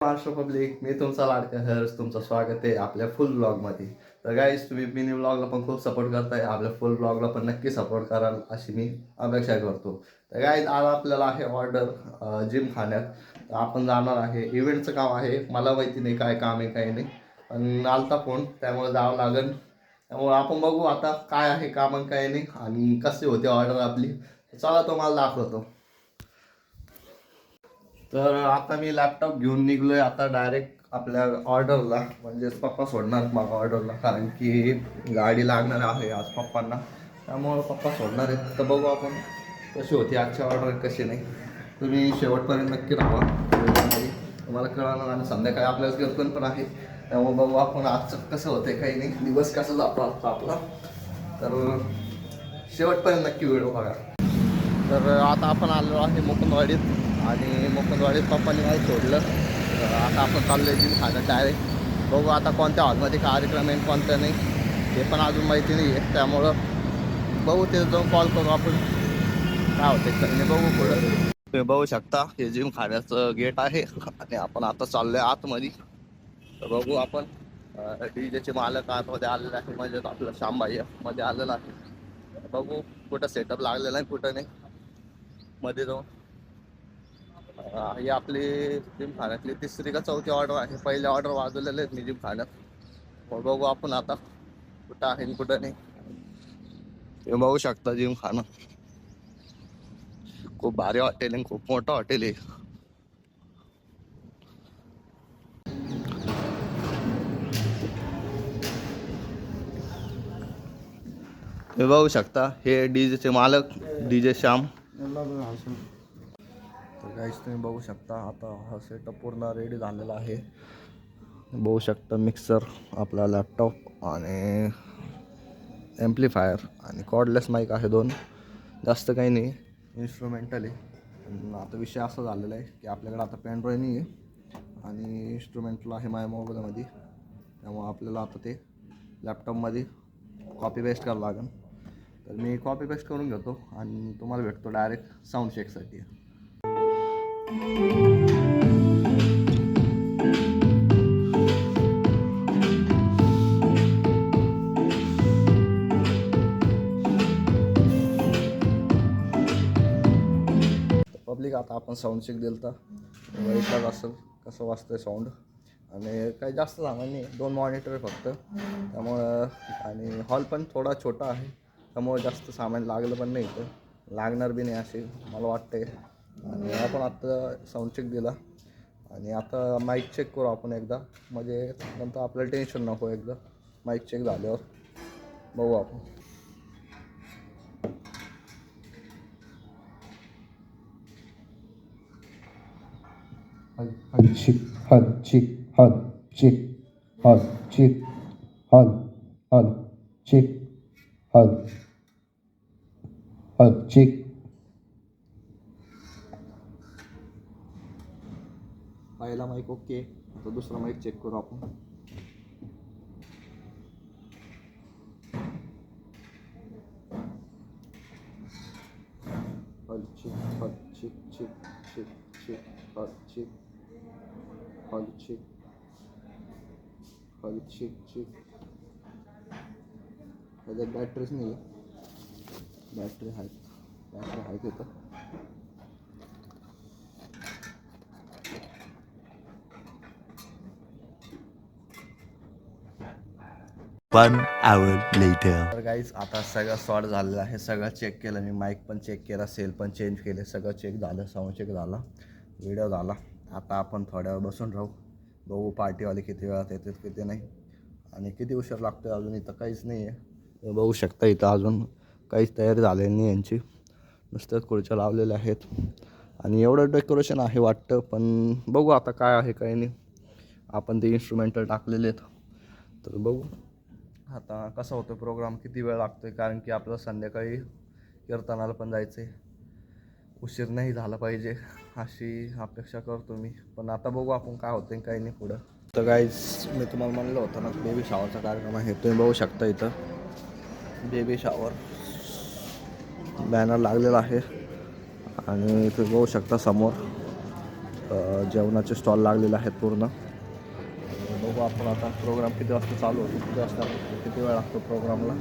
Maharashtra public मी तुमचा लाडका हर्ष तुमचं स्वागत आहे आपल्या फुल ब्लॉगमध्ये तर गाईज तुम्ही मिनी ब्लॉगला पण खूप सपोर्ट करताय. आपल्या फुल ब्लॉगला पण नक्की सपोर्ट कराल अशी मी अपेक्षा करतो. तर गाईज आज आपल्याला आहे ऑर्डर जिम खाण्यात. तर आपण जाणार आहे. इव्हेंटचं काम आहे. मला माहिती नाही काय काम आहे काय नाही. पण आलता फोन त्यामुळे जावं लागेल त्यामुळे आपण बघू आता काय आहे काम आणि काय नाही. आणि कसे होते ऑर्डर आपली. चला तो मला दाखवतो. तर आता मी लॅपटॉप घेऊन निघलोय आता डायरेक्ट आपल्या ऑर्डरला म्हणजेच पप्पा सोडणार मग ऑर्डरला कारण की गाडी लागणार आहे आज पप्पांना त्यामुळं पप्पा सोडणार आहेत. तर बघू आपण कशी होती आजची ऑर्डर कशी नाही. तुम्ही शेवटपर्यंत नक्की राहा. तुम्हाला कळणार आणि संध्याकाळी आपल्याला कीर्तन पण आहे. त्यामुळे बघू आपण आजचं कसं होतंय काही नाही. दिवस कसा जातो आजचा आपला. तर शेवटपर्यंत नक्की व्हिडिओ बघा. तर आता आपण आलो आहे मुकुंदवाडीत. आणि मुकुंदवाडी पप्पांनी मला सोडलं. आता आपण चाललो आहे जिम डायरेक्ट बघू आता कोणत्या हॉलमध्ये कार्यक्रम आहे कोणत्या नाही. हे पण अजून माहिती नाही आहे त्यामुळं बघू ते जाऊन कॉल करू आपण. काय होते नाही बघू पुढं. तुम्ही बघू शकता हे जिम खाण्याचं गेट आहे. आणि आपण आता चाललोय आतमध्ये. तर बघू आपण. डीजेचे मालक आतमध्ये आलेले आहे म्हणजे आपलं शांबाई मध्ये आलेलं आहे. बघू कुठं सेटअप लागलेला आहे कुठं नाही. मध्ये जाऊन. ही आपली जिम खाण्यातली तिसरी का चौथी ऑर्डर आहे. पहिले ऑर्डर वाजवलेले आहेत मी जिम खाण्यात. मग बघू आपण आता कुठं आहे कुठं नाही. ते बघू शकता जिम खाणं. खूप भारी हॉटेल आहे खूप मोठं हॉटेल आहे. हे बघू शकता हे डीजेचे मालक डीजे श्याम. तर काहीच तुम्ही बघू शकता आता हा सेटअप पूर्ण रेडी झालेला आहे. बघू शकता मिक्सर आपला लॅपटॉप आणि ॲम्प्लिफायर आणि कॉर्डलेस माईक आहे दोन. जास्त काही नाही इन्स्ट्रुमेंटल आहे. आता विषय असा झालेला आहे की आपल्याकडे आता पेनड्रॉय नाही आहे आणि इन्स्ट्रुमेंटल आहे माझ्या मोबाईलमध्ये त्यामुळं आपल्याला आता ते लॅपटॉपमध्ये कॉपी पेस्ट करावं लागेल. तर मी कॉपी पेस्ट करून घेतो आणि तुम्हाला भेटतो डायरेक्ट साऊंड चेकसाठी पब्लिक आता आपण साऊंड चेक दिलं तर वाईटलाच असेल कसं वाजतंय साऊंड आणि काही जास्त सामान नाही दोन मॉनिटर आहे फक्त. त्यामुळं आणि हॉल पण थोडा छोटा आहे. त्यामुळं जास्त सामान लागलं पण नाही इथं. लागणार बी नाही असे मला वाटते आणि आपण आत्ता साऊंड चेक दिला. आणि आता माईक चेक करू आपण एकदा. म्हणजे नंतर आपल्याला टेन्शन नको एकदा. माईक चेक झाल्यावर बघू आपण. हद चिक हद चिक हद चिक हद चिक हद हद चिक हद हद चिक पहिला माईक ओके आता दुसरा माईक चेक करू आपण. हल चिक हल चिक चिक चिक चिक हल चिक हल चिक हल चिक चिक त्याच्यात बॅटरीच नाही आहे बॅटरी आहे बॅटरी आहे तिथं वन आवर लेटर तर गाईज आता सगळं सॉर्ट झालेलं आहे. सगळं चेक केलं. मी माईक पण चेक केला सेल पण चेंज केले. सगळं चेक झालं साऊंड चेक झाला. व्हिडिओ झाला. आता आपण थोड्या वेळ बसून राहू. बघू पार्टीवाले किती वेळात येतात किती नाही. आणि किती उशीर लागतो अजून इथं काहीच नाही आहे. बघू शकता इथं अजून काहीच तयारी झालेली नाही यांची. नुसत्याच खुर्च्या लावलेल्या आहेत. आणि एवढं डेकोरेशन आहे वाटतं पण बघू आता काय आहे काही नाही. आपण ते इन्स्ट्रुमेंटल टाकलेले आहेत. तर बघू. आता कसा होतो प्रोग्राम किती वेळ लागतो आहे कारण की आपल्याला संध्याकाळी कीर्तनाला पण जायचं आहे उशीर नाही झाला पाहिजे अशी अपेक्षा करतो मी. पण आता बघू आपण काय होतं काही नाही पुढं. तर काहीच मी तुम्हाला म्हणलं होतं ना बेबी शॉवरचा कार्यक्रम आहे. तुम्ही बघू शकता इथं. बेबी शॉवर बॅनर लागलेला आहे. आणि तुम्ही बघू शकता समोर जेवणाचे स्टॉल लागलेले आहेत पूर्ण. बघू आपण आता प्रोग्राम किती वाजता चालू होतो? किती वाजता किती वेळ लागतो प्रोग्रामला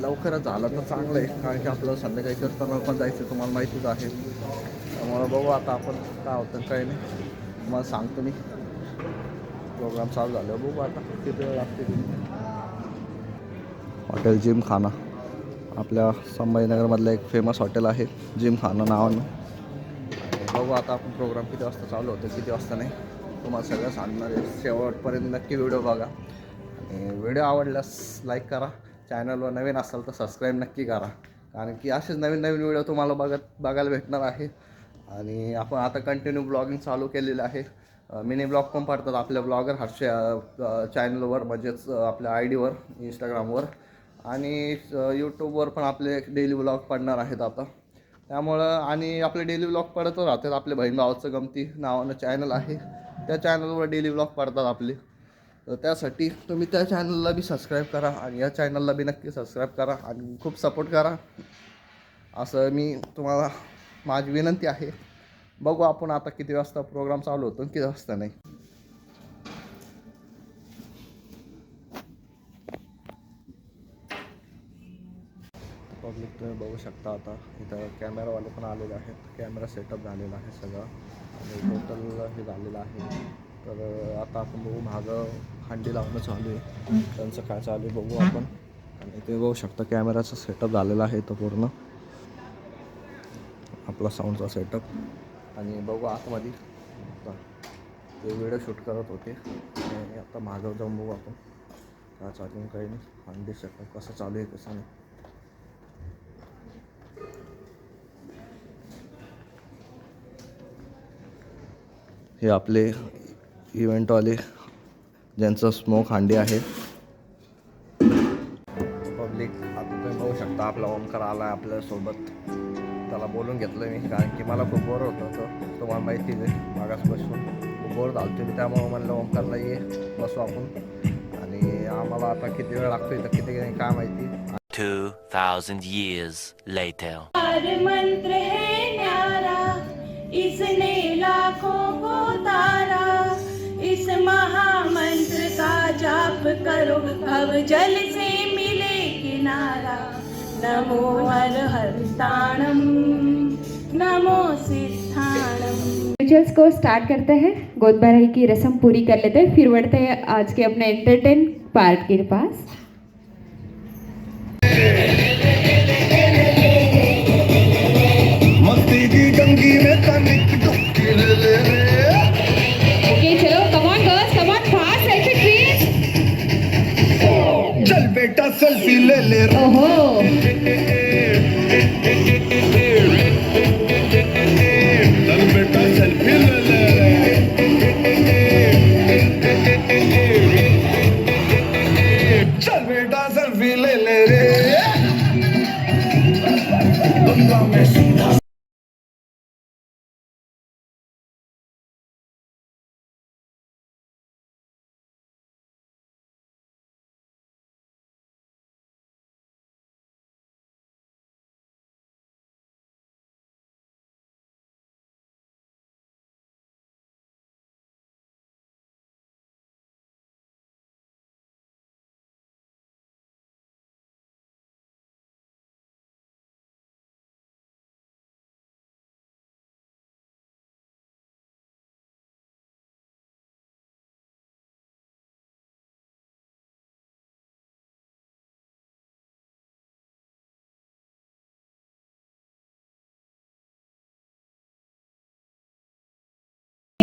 लवकरच झालं तर चांगलं आहे कारण की आपलं संध्याकाळी करताना पण जायचं तुम्हाला माहितीच आहे. त्यामुळे बघू आता आपण काय होतं काही नाही. तुम्हाला सांगतो मी. प्रोग्राम चालू झालं बघू आता किती वेळ लागते. हॉटेल जिम खाना आपल्या संभाजीनगरमधलं एक फेमस हॉटेल आहे जिम खाना नावानं. बघू आता आपण प्रोग्राम किती वाजता चालू होतो किती वाजता नाही. तुम्हाला सगळं सांगणार आहे. शेवटपर्यंत नक्की व्हिडिओ बघा. आणि व्हिडिओ आवडल्यास लाईक करा. चॅनलवर नवीन असाल तर सबस्क्राईब नक्की करा. कारण की असेच नवीन नवीन व्हिडिओ तुम्हाला बघत बघायला भेटणार आहे. आणि आपण आता कंटिन्यू ब्लॉगिंग चालू केलेलं आहे. मिनी ब्लॉग पण पडतात आपल्या ब्लॉगर हर्ष चॅनलवर म्हणजेच आपल्या आय डीवर इंस्टाग्रामवर आणि यूट्यूबवर पण आपले डेली ब्लॉग पडणार आहेत आता. त्यामुळं आणि आपले डेली ब्लॉग पडतच राहतात. आपल्या बहीण भावाचं गमती नावानं चॅनल आहे. त्या चॅनलवर डेली ब्लॉग पडतात आपले. तर त्यासाठी तुम्ही त्या चॅनलला बी सबस्क्राईब करा आणि या चॅनलला बी नक्की सबस्क्राईब करा आणि खूप सपोर्ट करा. असं मी तुम्हाला माझी विनंती आहे. बघू आपण आता किती वाजता प्रोग्राम चालू होतो आणि किती वाजता नाही पब्लिक तुम्ही बघू शकता आता. इथं कॅमेरावाले पण आलेले आहेत. कॅमेरा सेटअप झालेला आहे सगळं. आणि टोटल हे झालेलं आहे. तर आता आपण बघू मागं हंडी लावणं चालू आहे. त्यांचं काय चालू आहे बघू आपण. आणि तुम्ही बघू शकता कॅमेराचा सेटअप झालेला आहे तो पूर्ण. आपला साऊंडचा सेटअप आणि बघू आतमध्ये. आता ते व्हिडिओ शूट करत होते. आणि आता मागं जाऊन बघू आपण. काय चालू काही नाही. हंडी सेटअप कसं चालू आहे कसं नाही. हे आपले इव्हेंटवाले ज्यांचं स्मोक हांडी आहे. पब्लिक आता तुम्ही बघू शकता आपला ओमकार आला आहे आपल्यासोबत त्याला बोलून घेतलं मी कारण की मला खूप बोर होतं होतं. तुम्हाला माहितीच आहे मागास बसून खूप बोर झालं मी त्यामुळं म्हणलं ओमकारला ये बसू आपण. आणि आम्हाला आता किती वेळ लागतो इथं किती नाही काय माहिती. 2,000 years later. मंत्र है न्यारा इसने लाखों तारा महामंत्र का जाप करो। अब जल से मिले किनारा। नमो हर हर ताणम, नमो सिद्धाणम। रिचुअल्स को स्टार्ट करते हैं। गोद की रस्म पूरी कर लेते हैं। फिर बढ़ते हैं आज के अपने एंटरटेन पार्ट के पास। রহ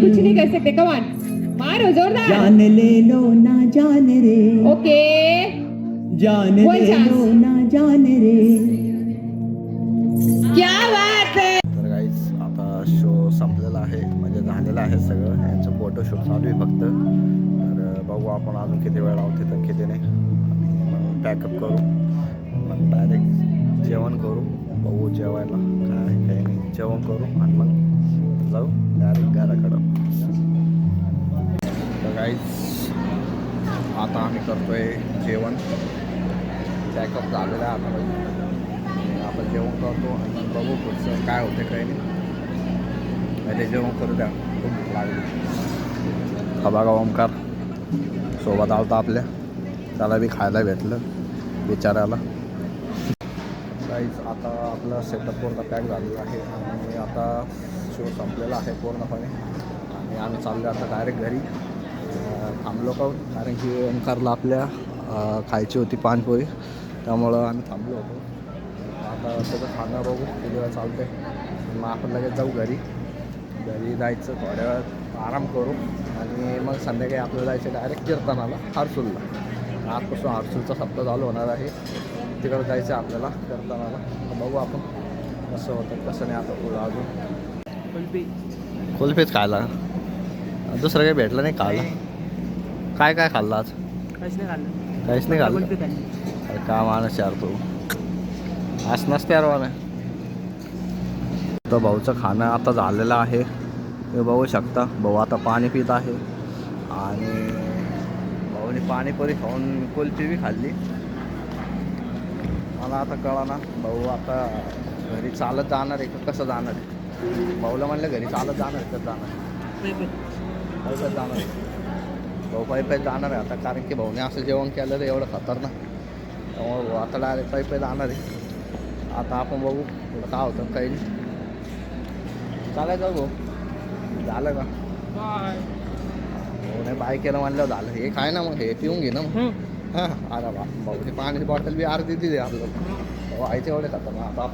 कुछ नहीं कर सकते कम ऑन मारो जोरदार. जान ले लो ना जान रे। ओके जान ले. लो ना जान रे। क्या बात है. तर गाईज आता शो संपलेला आहे. म्हणजे झालेलं आहे सगळं. यांचं फोटोशूट चालू आहे फक्त. तर बघू आपण अजून किती वेळ लावू तिथं किती नाही. आणि पॅकअप करू. मग डायरेक्ट जेवण करू. बघू जेवायला. काय काही नाही. जेवण करू आणि मग जाऊ. घराकडं तर आता आम्ही करतोय जेवण. पॅकअप झालेलं आहे आता आपण जेवण करतो आणि मग बघू पुढचं काय होते काही नाही. नाही जेवण करू द्या. खूप लागली. हा बघा ओमकार. सोबत आलता आपल्या. त्याला बी खायला भेटलं विचारायला काहीच आता आपला सेटअप पूर्ण पॅक झालेला आहे. आणि आता शो संपलेला आहे पूर्णपणे. आणि आम्ही चाललो आता डायरेक्ट घरी. थांबलो का? कारण की ओंकारला आपल्या खायची होती पानपुरी त्यामुळं आम्ही थांबलो होतो. आता त्याचं खाणं बघू किती वेळा चालते मग आपण लगेच जाऊ घरी. घरी जायचं थोड्या वेळात आराम करू. आणि मग संध्याकाळी आपल्याला जायचं डायरेक्ट कीर्तनाला हारसूलला. आजपासून हारसूलचा सप्ताह चालू होणार आहे. तिकडं जायचं आहे आपल्याला कीर्तनाला. तर बघू आपण कसं होतं कसं नाही आता पुढं अजून. कुल्फीच खायला? दुसरं काही भेटलं नाही खायला काय काय खाल्लं आज? काहीच नाही खाल्लं. अरे का माणूस यार तू? आज नसते यार मला तर भाऊचं खाणं आता झालेलं आहे. हे बघू शकता. भाऊ आता पाणी पित आहे. आणि भाऊने पाणीपुरी खाऊन कुल्फी बी खाल्ली. मला आता कळा ना भाऊ आता घरी चालत जाणार आहे का? कसं जाणार आहे? भाऊला म्हणलं घरी चालत जाणार कसं जाणार जाणार भाऊ पायी पायी जाणार आहे आता कारण की भाऊने असं जेवण केलं तर एवढं खतरनाक. त्यामुळे भाऊ आता डायरेक्ट पायी पायी जाणार आहे. आता आपण बघू पुढं काय होतं काही नाही. चालायचं भाऊ? झालं का? भाऊ नाही बाय केलं म्हणलं झालं. हे काय ना मग हे पिऊन घे ना मग. हां अरे वा. भाऊची पाण्याची बॉटल बी अर्धी दिली आपलं भाऊ आयचे एवढे खतरनाक. आता